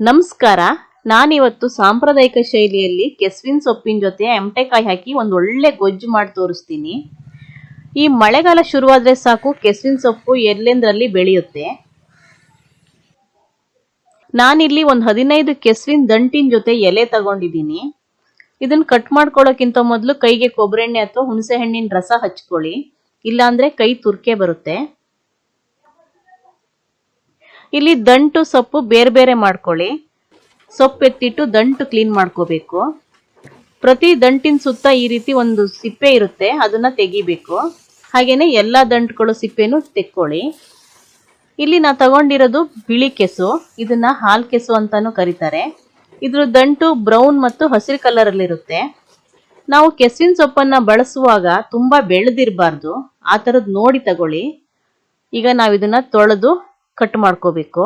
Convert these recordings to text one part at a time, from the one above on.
ನಮಸ್ಕಾರ. ನಾನಿವತ್ತು ಸಾಂಪ್ರದಾಯಿಕ ಶೈಲಿಯಲ್ಲಿ ಕೆಸ್ವಿನ್ ಸೊಪ್ಪಿನ ಜೊತೆ ಎಮಟೆಕಾಯಿ ಹಾಕಿ ಒಂದು ಒಳ್ಳೆ ಗೊಜ್ಜು ಮಾಡಿ ತೋರಿಸ್ತೀನಿ. ಈ ಮಳೆಗಾಲ ಶುರುವಾದ್ರೆ ಸಾಕು, ಕೆಸ್ವಿನ್ ಸೊಪ್ಪು ಎಲ್ಲೆಂದರಲ್ಲಿ ಬೆಳೆಯುತ್ತೆ? ನಾನಿಲ್ಲಿ ಒಂದು ಹದಿನೈದು ಕೆಸ್ವಿನ್ ದಂಟಿನ ಜೊತೆ ಎಲೆ ತಗೊಂಡಿದ್ದೀನಿ. ಇದನ್ನು ಕಟ್ ಮಾಡ್ಕೊಳ್ಳೋಕ್ಕಿಂತ ಮೊದಲು ಕೈಗೆ ಕೊಬ್ಬರೆಣ್ಣೆ ಅಥವಾ ಹುಣಸೆ ಹಣ್ಣಿನ ರಸ ಹಚ್ಕೊಳ್ಳಿ. ಇಲ್ಲಾಂದ್ರೆ ಕೈ ತುರ್ಕೆ ಬರುತ್ತೆ. ಇಲ್ಲಿ ದಂಟು ಸೊಪ್ಪು ಬೇರೆ ಬೇರೆ ಮಾಡ್ಕೊಳ್ಳಿ. ಸೊಪ್ಪು ಎತ್ತಿಟ್ಟು ದಂಟು ಕ್ಲೀನ್ ಮಾಡ್ಕೋಬೇಕು. ಪ್ರತಿ ದಂಟಿನ ಸುತ್ತ ಈ ರೀತಿ ಒಂದು ಸಿಪ್ಪೆ ಇರುತ್ತೆ, ಅದನ್ನ ತೆಗಿಬೇಕು. ಹಾಗೆಯೇ ಎಲ್ಲ ದಂಟುಗಳು ಸಿಪ್ಪೆನೂ ತೆಕ್ಕೊಳ್ಳಿ. ಇಲ್ಲಿ ನಾ ತಗೊಂಡಿರೋದು ಬಿಳಿ ಕೆಸು, ಇದನ್ನ ಹಾಲ್ ಕೆಸು ಅಂತಲೂ ಕರೀತಾರೆ. ಇದ್ರ ದಂಟು ಬ್ರೌನ್ ಮತ್ತು ಹಸಿರು ಕಲರ್ ಅಲ್ಲಿ ಇರುತ್ತೆ ನಾವು ಕೆಸುವಿನ ಸೊಪ್ಪನ್ನು ಬಳಸುವಾಗ ತುಂಬಾ ಬೆಳೆದಿರಬಾರ್ದು, ಆ ಥರದ್ದು ನೋಡಿ ತಗೊಳ್ಳಿ. ಈಗ ನಾವು ಇದನ್ನ ತೊಳೆದು ಕಟ್ ಮಾಡ್ಕೋಬೇಕು.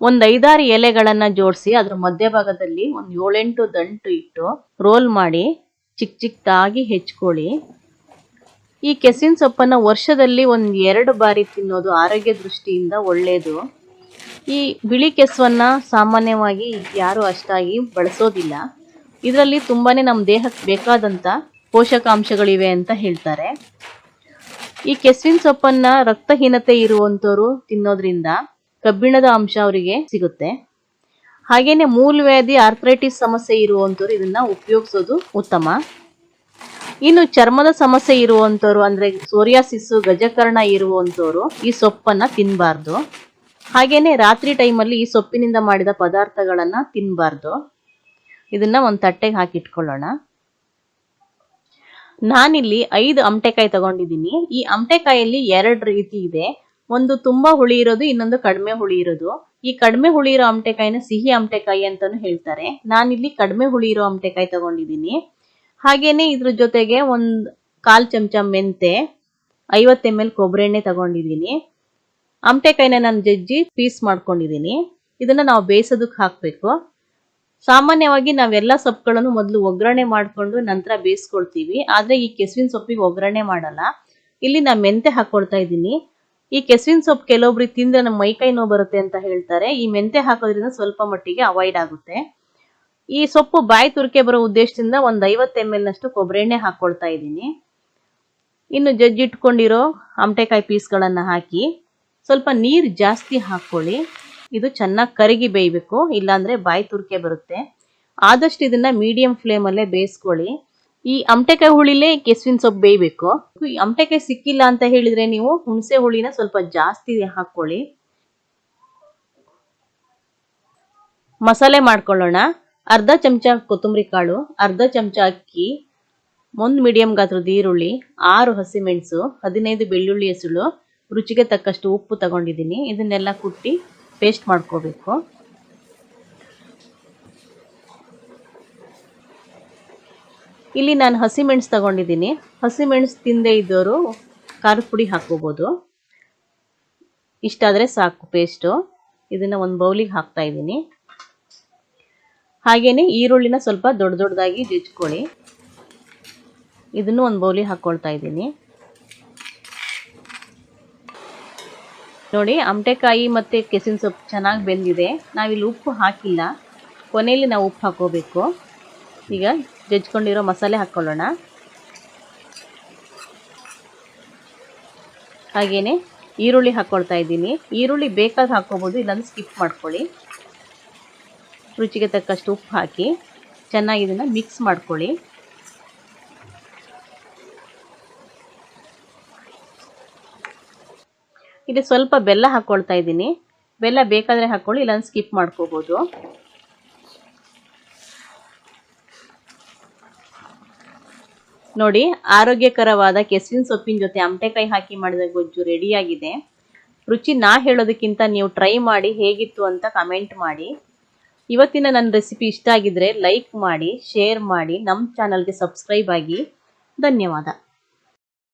ಒಂದ್ ಐದಾರು ಎಲೆಗಳನ್ನ ಜೋಡಿಸಿ ಅದ್ರ ಮಧ್ಯಭಾಗದಲ್ಲಿ ಒಂದ್ ಏಳೆಂಟು ದಂಟು ಇಟ್ಟು ರೋಲ್ ಮಾಡಿ ಚಿಕ್ಕ ಚಿಕ್ಕದಾಗಿ ಹೆಚ್ಕೊಳ್ಳಿ. ಈ ಕೆಸಿನ ಸೊಪ್ಪನ್ನ ವರ್ಷದಲ್ಲಿ ಒಂದ್ ಎರಡು ಬಾರಿ ತಿನ್ನೋದು ಆರೋಗ್ಯ ದೃಷ್ಟಿಯಿಂದ ಒಳ್ಳೆಯದು ಈ ಬಿಳಿ ಕೆಸುವನ್ನ ಸಾಮಾನ್ಯವಾಗಿ ಯಾರು ಅಷ್ಟಾಗಿ ಬಳಸೋದಿಲ್ಲ. ಇದರಲ್ಲಿ ತುಂಬಾನೇ ನಮ್ಮ ದೇಹಕ್ಕೆ ಬೇಕಾದಂತ ಪೋಷಕಾಂಶಗಳಿವೆ ಅಂತ ಹೇಳ್ತಾರೆ. ಈ ಕೆಸುವಿನ ಸೊಪ್ಪನ್ನ ರಕ್ತಹೀನತೆ ಇರುವಂತವರು ತಿನ್ನೋದ್ರಿಂದ ಕಬ್ಬಿಣದ ಅಂಶ ಅವರಿಗೆ ಸಿಗುತ್ತೆ. ಹಾಗೇನೆ ಮೂಲವ್ಯಾಧಿ ಆರ್ಥ್ರೈಟಿಸ್ ಸಮಸ್ಯೆ ಇರುವಂತವ್ರು ಇದನ್ನ ಉಪಯೋಗಿಸೋದು ಉತ್ತಮ. ಇನ್ನು ಚರ್ಮದ ಸಮಸ್ಯೆ ಇರುವಂತವ್ರು ಅಂದ್ರೆ ಸೋರಿಯಾಸಿಸ್, ಗಜಕರ್ಣ ಇರುವಂತವ್ರು ಈ ಸೊಪ್ಪನ್ನ ತಿನ್ನಬಾರ್ದು ಹಾಗೇನೆ ರಾತ್ರಿ ಟೈಮಲ್ಲಿ ಈ ಸೊಪ್ಪಿನಿಂದ ಮಾಡಿದ ಪದಾರ್ಥಗಳನ್ನ ತಿನ್ನಬಾರ್ದು ಇದನ್ನ ಒಂದು ತಟ್ಟೆಗೆ ಹಾಕಿಟ್ಕೊಳ್ಳೋಣ. ನಾನಿಲ್ಲಿ ಐದು ಅಮಟೆಕಾಯಿ ತಗೊಂಡಿದ್ದೀನಿ. ಈ ಅಮಟೆಕಾಯಲ್ಲಿ ಎರಡು ರೀತಿ ಇದೆ. ಒಂದು ತುಂಬಾ ಹುಳಿ ಇರೋದು, ಇನ್ನೊಂದು ಕಡಿಮೆ ಹುಳಿ ಇರೋದು. ಈ ಕಡಿಮೆ ಹುಳಿ ಇರೋ ಅಮಟೆಕಾಯಿನ ಸಿಹಿ ಅಮಟೆಕಾಯಿ ಅಂತಾನು ಹೇಳ್ತಾರೆ. ನಾನಿಲ್ಲಿ ಕಡಿಮೆ ಹುಳಿ ಇರೋ ಅಮಟೆಕಾಯಿ ತಗೊಂಡಿದ್ದೀನಿ. ಹಾಗೇನೆ ಇದ್ರ ಜೊತೆಗೆ ಒಂದ್ ಕಾಲ್ ಚಮಚ ಮೆಂತೆ, ಐವತ್ತು ಎಂ ಎಲ್ ಕೊಬ್ಬರಿ ಎಣ್ಣೆ ತಗೊಂಡಿದ್ದೀನಿ. ಅಮಟೆಕಾಯಿನ ನಾನು ಜಜ್ಜಿ ಪೀಸ್ ಮಾಡ್ಕೊಂಡಿದ್ದೀನಿ. ಇದನ್ನ ನಾವು ಬೇಯಿಸೋದಕ್ಕೆ ಹಾಕ್ಬೇಕು. ಸಾಮಾನ್ಯವಾಗಿ ನಾವೆಲ್ಲ ಸೊಪ್ಪುಗಳನ್ನು ಮೊದಲು ಒಗ್ಗರಣೆ ಮಾಡ್ಕೊಂಡು ನಂತರ ಬೇಯಿಸ್ಕೊಳ್ತೀವಿ. ಆದರೆ ಈ ಕೆಸುವಿನ ಸೊಪ್ಪಿಗೆ ಒಗ್ಗರಣೆ ಮಾಡಲ್ಲ. ಇಲ್ಲಿ ನಾ ಮೆಂತೆ ಹಾಕೊಳ್ತಾ ಇದ್ದೀನಿ. ಈ ಕೆಸುವಿನ ಸೊಪ್ಪು ಕೆಲವೊಬ್ರಿಗೆ ತಿಂದರೆ ನಮ್ಮ ಮೈಕೈ ನೋವು ಬರುತ್ತೆ ಅಂತ ಹೇಳ್ತಾರೆ. ಈ ಮೆಂತೆ ಹಾಕೋದ್ರಿಂದ ಸ್ವಲ್ಪ ಮಟ್ಟಿಗೆ ಅವಾಯ್ಡ್ ಆಗುತ್ತೆ. ಈ ಸೊಪ್ಪು ಬಾಯಿ ತುರಿಕೆ ಬರೋ ಉದ್ದೇಶದಿಂದ ಒಂದು ಐವತ್ತು ಎಂ ಎಲ್ನಷ್ಟು ಕೊಬ್ಬರಿ ಎಣ್ಣೆ ಹಾಕ್ಕೊಳ್ತಾ ಇದ್ದೀನಿ. ಇನ್ನು ಜಜ್ಜಿಟ್ಕೊಂಡಿರೋ ಅಮಟೆಕಾಯಿ ಪೀಸ್ಗಳನ್ನು ಹಾಕಿ ಸ್ವಲ್ಪ ನೀರು ಜಾಸ್ತಿ ಹಾಕೊಳ್ಳಿ ಇದು ಚೆನ್ನಾಗಿ ಕರಗಿ ಬೇಯಬೇಕು, ಇಲ್ಲಾಂದ್ರೆ ಬಾಯಿ ತುರ್ಕೆ ಬರುತ್ತೆ. ಆದಷ್ಟು ಇದನ್ನ ಮೀಡಿಯಂ ಫ್ಲೇಮಲ್ಲೇ ಬೇಯಿಸ್ಕೊಳ್ಳಿ. ಈ ಅಮಟೆಕಾಯಿ ಹುಳಿಲೇ ಕೆಸುವಿನ ಸೊಪ್ಪು ಬೇಯಬೇಕು. ಈ ಅಮಟೆಕಾಯಿ ಸಿಕ್ಕಿಲ್ಲ ಅಂತ ಹೇಳಿದ್ರೆ ನೀವು ಹುಣಸೆ ಹುಳಿನ ಸ್ವಲ್ಪ ಜಾಸ್ತಿ ಹಾಕೊಳ್ಳಿ ಮಸಾಲೆ ಮಾಡ್ಕೊಳ್ಳೋಣ. ಅರ್ಧ ಚಮಚ ಕೊತ್ತಂಬರಿ ಕಾಳು, ಅರ್ಧ ಚಮಚ ಅಕ್ಕಿ, ಒಂದು ಮೀಡಿಯಂ ಗಾತ್ರದ ಈರುಳ್ಳಿ, ಆರು ಹಸಿಮೆಣಸು, ಹದಿನೈದು ಬೆಳ್ಳುಳ್ಳಿ ಹೆಸಳು, ರುಚಿಗೆ ತಕ್ಕಷ್ಟು ಉಪ್ಪು ತಗೊಂಡಿದ್ದೀನಿ. ಇದನ್ನೆಲ್ಲ ಕುಟ್ಟಿ ಪೇಸ್ಟ್ ಮಾಡ್ಕೋಬೇಕು. ಇಲ್ಲಿ ನಾನು ಹಸಿಮೆಣಸು ತಗೊಂಡಿದ್ದೀನಿ. ಹಸಿಮೆಣಸು ತಿಂದೇ ಇದ್ದವರು ಖಾರದ ಪುಡಿ ಹಾಕ್ಕೋಬೋದು. ಇಷ್ಟಾದರೆ ಸಾಕು ಪೇಸ್ಟು. ಇದನ್ನು ಒಂದು ಬೌಲಿಗೆ ಹಾಕ್ತಾ ಇದ್ದೀನಿ. ಹಾಗೇನೆ ಈರುಳ್ಳಿನ ಸ್ವಲ್ಪ ದೊಡ್ಡ ದೊಡ್ಡದಾಗಿ ಜಜ್ಕೊಳ್ಳಿ. ಇದನ್ನು ಒಂದು ಬೌಲಿಗೆ ಹಾಕ್ಕೊಳ್ತಾ ಇದ್ದೀನಿ. ನೋಡಿ ಅಮಟೆಕಾಯಿ ಮತ್ತು ಕೆಸಿನ ಸೊಪ್ಪು ಚೆನ್ನಾಗಿ ಬೆಂದಿದೆ. ನಾವಿಲ್ಲಿ ಉಪ್ಪು ಹಾಕಿಲ್ಲ. ಕೊನೆಯಲ್ಲಿ ನಾವು ಉಪ್ಪು ಹಾಕೋಬೇಕು. ಈಗ ಜಜ್ಕೊಂಡಿರೋ ಮಸಾಲೆ ಹಾಕ್ಕೊಳ್ಳೋಣ ಹಾಗೇನೇ ಈರುಳ್ಳಿ ಹಾಕ್ಕೊಳ್ತಾ ಇದ್ದೀನಿ. ಈರುಳ್ಳಿ ಬೇಕಾದ ಹಾಕ್ಕೋಬೋದು ಇಲ್ಲಾಂದ್ರೆ ಸ್ಕಿಪ್ ಮಾಡ್ಕೊಳ್ಳಿ. ರುಚಿಗೆ ತಕ್ಕಷ್ಟು ಉಪ್ಪು ಹಾಕಿ ಚೆನ್ನಾಗಿ ಇದನ್ನು ಮಿಕ್ಸ್ ಮಾಡ್ಕೊಳ್ಳಿ. ಇಲ್ಲಿ ಸ್ವಲ್ಪ ಬೆಲ್ಲ ಹಾಕ್ಕೊಳ್ತಾ ಇದ್ದೀನಿ. ಬೆಲ್ಲ ಬೇಕಾದರೆ ಹಾಕ್ಕೊಳ್ಳಿ ಇಲ್ಲ ಸ್ಕಿಪ್ ಮಾಡ್ಕೋಬೋದು. ನೋಡಿ, ಆರೋಗ್ಯಕರವಾದ ಕೆಸುವಿನ ಸೊಪ್ಪಿನ ಜೊತೆ ಅಮಟೆಕಾಯಿ ಹಾಕಿ ಮಾಡಿದ ಗೊಜ್ಜು ರೆಡಿಯಾಗಿದೆ. ರುಚಿ ನಾ ಹೇಳೋದಕ್ಕಿಂತ ನೀವು ಟ್ರೈ ಮಾಡಿ, ಹೇಗಿತ್ತು ಅಂತ ಕಮೆಂಟ್ ಮಾಡಿ. ಇವತ್ತಿನ ನನ್ನ ರೆಸಿಪಿ ಇಷ್ಟ ಆಗಿದ್ರೆ ಲೈಕ್ ಮಾಡಿ, ಶೇರ್ ಮಾಡಿ ನಮ್ಮ ಚಾನಲ್ಗೆ ಸಬ್ಸ್ಕ್ರೈಬ್ ಆಗಿ. ಧನ್ಯವಾದ.